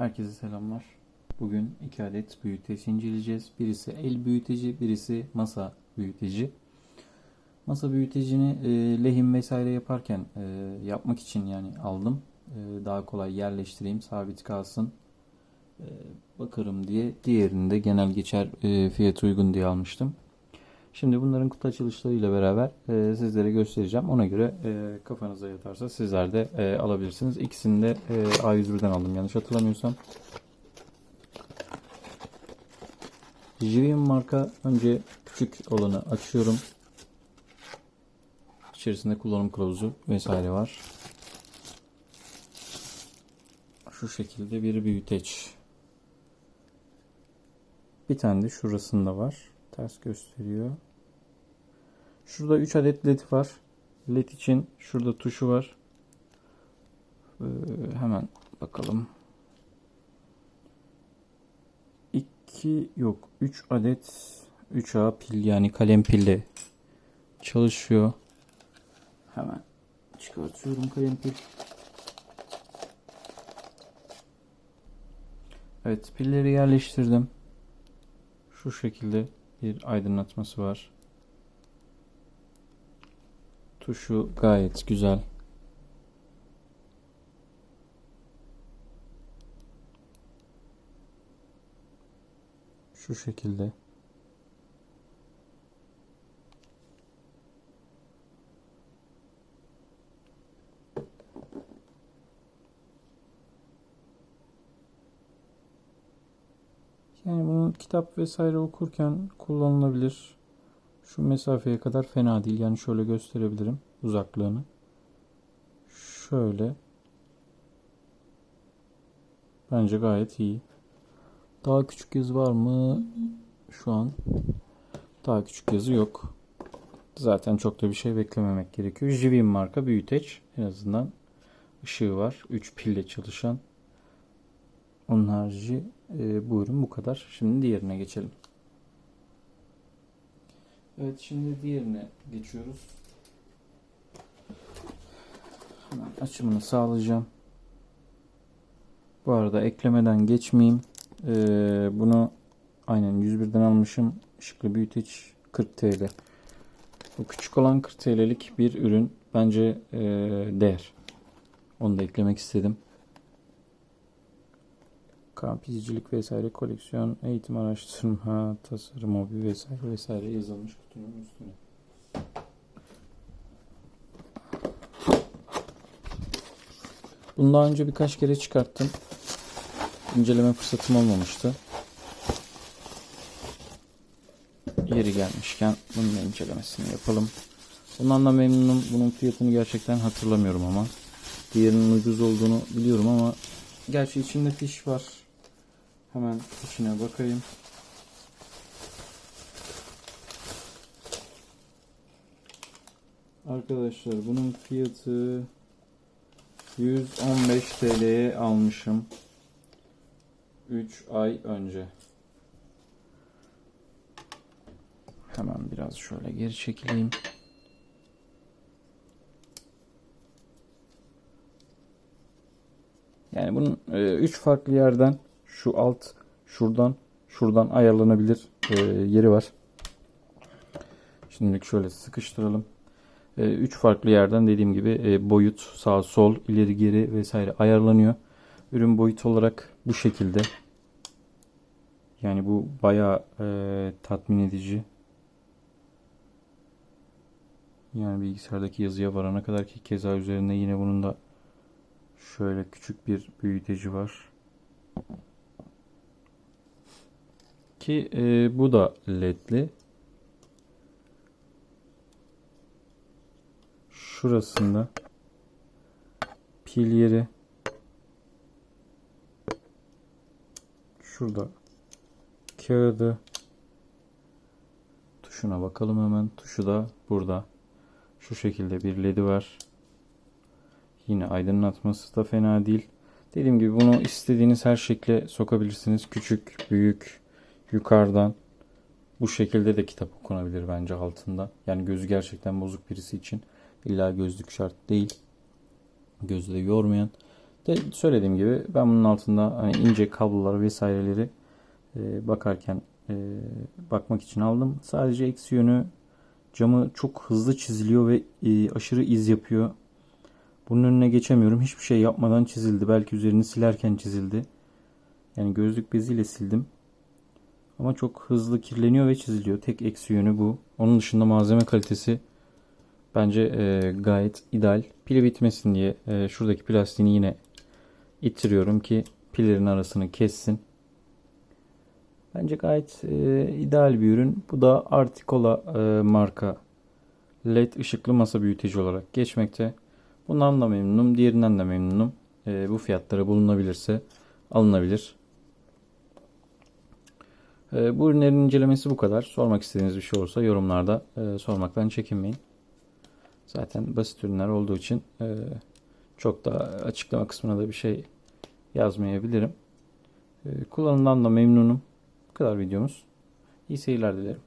Herkese selamlar. Bugün iki adet büyüteç inceleyeceğiz. Birisi el büyüteci, birisi masa büyüteci. Masa büyütecini e, lehim vesaire yaparken e, yapmak için yani aldım. E, daha kolay yerleştireyim, sabit kalsın. E, bakarım diye. Diğerini de genel geçer e, fiyat uygun diye almıştım. Şimdi bunların kutu açılışlarıyla beraber e, sizlere göstereceğim. Ona göre e, kafanıza yatarsa sizler de e, alabilirsiniz. İkisini de e, A101'den aldım yanlış hatırlamıyorsam. Jivin marka önce küçük olanı açıyorum. İçerisinde kullanım kılavuzu vesaire var. Şu şekilde bir büyüteç. Bir tane de şurasında var. Ters gösteriyor. Şurada 3 adet led var. Led için şurada tuşu var. Ee, hemen bakalım. 2 yok 3 adet 3A pil yani kalem pille çalışıyor. Hemen çıkartıyorum kalem pil. Evet pilleri yerleştirdim. Şu şekilde bir aydınlatması var. Tuşu gayet güzel. Şu şekilde. Yani bunu kitap vesaire okurken kullanılabilir. Şu mesafeye kadar fena değil. Yani şöyle gösterebilirim uzaklığını. Şöyle. Bence gayet iyi. Daha küçük yazı var mı? Şu an daha küçük yazı yok. Zaten çok da bir şey beklememek gerekiyor. Jivin marka büyüteç. En azından ışığı var. 3 pille çalışan. Onun harici e, bu ürün bu kadar. Şimdi diğerine geçelim. Evet şimdi diğerine geçiyoruz. Hemen açımını sağlayacağım. Bu arada eklemeden geçmeyeyim. Ee, bunu aynen 101'den almışım. Işıklı büyüteç 40 TL. Bu küçük olan 40 TL'lik bir ürün. Bence ee, değer. Onu da eklemek istedim. Kamp izcilik vesaire koleksiyon, eğitim araştırma, tasarım, hobi vesaire vesaire yazılmış kutunun üstüne. Bunu daha önce birkaç kere çıkarttım. İnceleme fırsatım olmamıştı. Yeri gelmişken bunun incelemesini yapalım. Bundan da memnunum. Bunun fiyatını gerçekten hatırlamıyorum ama. Diğerinin ucuz olduğunu biliyorum ama gerçi içinde fiş var. Hemen içine bakayım. Arkadaşlar bunun fiyatı 115 TL'ye almışım. 3 ay önce. Hemen biraz şöyle geri çekileyim. Yani bunun 3 farklı yerden şu alt şuradan şuradan ayarlanabilir e, yeri var. Şimdilik şöyle sıkıştıralım. 3 farklı yerden dediğim gibi e, boyut sağ sol ileri geri vesaire ayarlanıyor. Ürün boyut olarak bu şekilde. Yani bu bayağı e, tatmin edici. Yani bilgisayardaki yazıya varana kadar ki keza üzerinde yine bunun da şöyle küçük bir büyüteci var. Ki e, bu da ledli. Şurasında pil yeri. Şurada kağıdı. Tuşuna bakalım hemen. Tuşu da burada. Şu şekilde bir ledi var. Yine aydınlatması da fena değil. Dediğim gibi bunu istediğiniz her şekle sokabilirsiniz. Küçük, büyük, yukarıdan. Bu şekilde de kitap okunabilir bence altında. Yani gözü gerçekten bozuk birisi için illa gözlük şart değil. Gözü de yormayan. De söylediğim gibi ben bunun altında hani ince kablolar vesaireleri e, bakarken e, bakmak için aldım. Sadece eksi yönü camı çok hızlı çiziliyor ve e, aşırı iz yapıyor. Bunun önüne geçemiyorum. Hiçbir şey yapmadan çizildi. Belki üzerini silerken çizildi. Yani gözlük beziyle sildim. Ama çok hızlı kirleniyor ve çiziliyor. Tek eksi yönü bu. Onun dışında malzeme kalitesi bence e, gayet ideal. Pili bitmesin diye e, şuradaki plastiğini yine ittiriyorum ki pillerin arasını kessin. Bence gayet e, ideal bir ürün. Bu da Articola e, marka LED ışıklı masa büyüteci olarak geçmekte. Bundan da memnunum. Diğerinden de memnunum. E, bu fiyatlara bulunabilirse alınabilir. E, bu ürünlerin incelemesi bu kadar. Sormak istediğiniz bir şey olursa yorumlarda e, sormaktan çekinmeyin. Zaten basit ürünler olduğu için e, çok da açıklama kısmına da bir şey yazmayabilirim. E, kullanımdan da memnunum. Bu kadar videomuz. İyi seyirler dilerim.